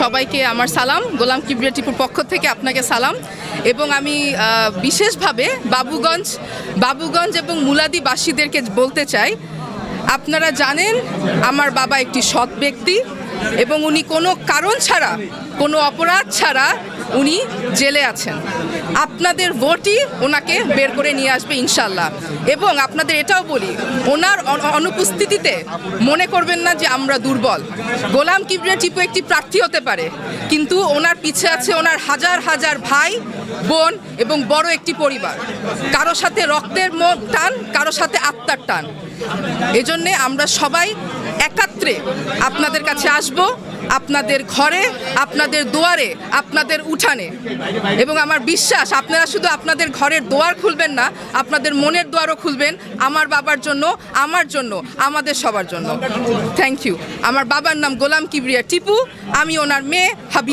সবাইকে আমার সালাম। গোলাম কিবরিয়া টিপুর পক্ষ থেকে আপনাকে সালাম। এবং আমি বিশেষভাবে বাবুগঞ্জ বাবুগঞ্জ এবং মুলাদিবাসীদেরকে বলতে চাই, আপনারা জানেন আমার বাবা একটি সৎ ব্যক্তি এবং উনি কোনো কারণ ছাড়া, কোনো অপরাধ ছাড়া উনি জেলে আছেন। আপনাদের ভোটই ওনাকে বের করে নিয়ে আসবে ইনশাল্লাহ। এবং আপনাদের এটাও বলি, ওনার অনুপস্থিতিতে মনে করবেন না যে আমরা দুর্বল। গোলাম কিবরিয়া টিপু একটি প্রার্থী হতে পারে, কিন্তু ওনার পিছে আছে ওনার হাজার হাজার ভাই, বোন এবং বড় একটি পরিবার। কারও সাথে রক্তের টান, কারও সাথে আত্মার টান। এজন্যে আমরা সবাই একাত্রে আপনাদের কাছে আসব, আপনাদের ঘরে, আপনাদের দুয়ারে, আপনাদের উঠানে। এবং আমার বিশ্বাস, আপনারা শুধু আপনাদের ঘরের দোয়ার খুলবেন না, আপনাদের মনের দোয়ারও খুলবেন, আমার বাবার জন্য, আমার জন্য, আমাদের সবার জন্য। থ্যাংক ইউ আমার বাবার নাম গোলাম কিবরিয়া টিপু, আমি ওনার মেয়ে হাবিব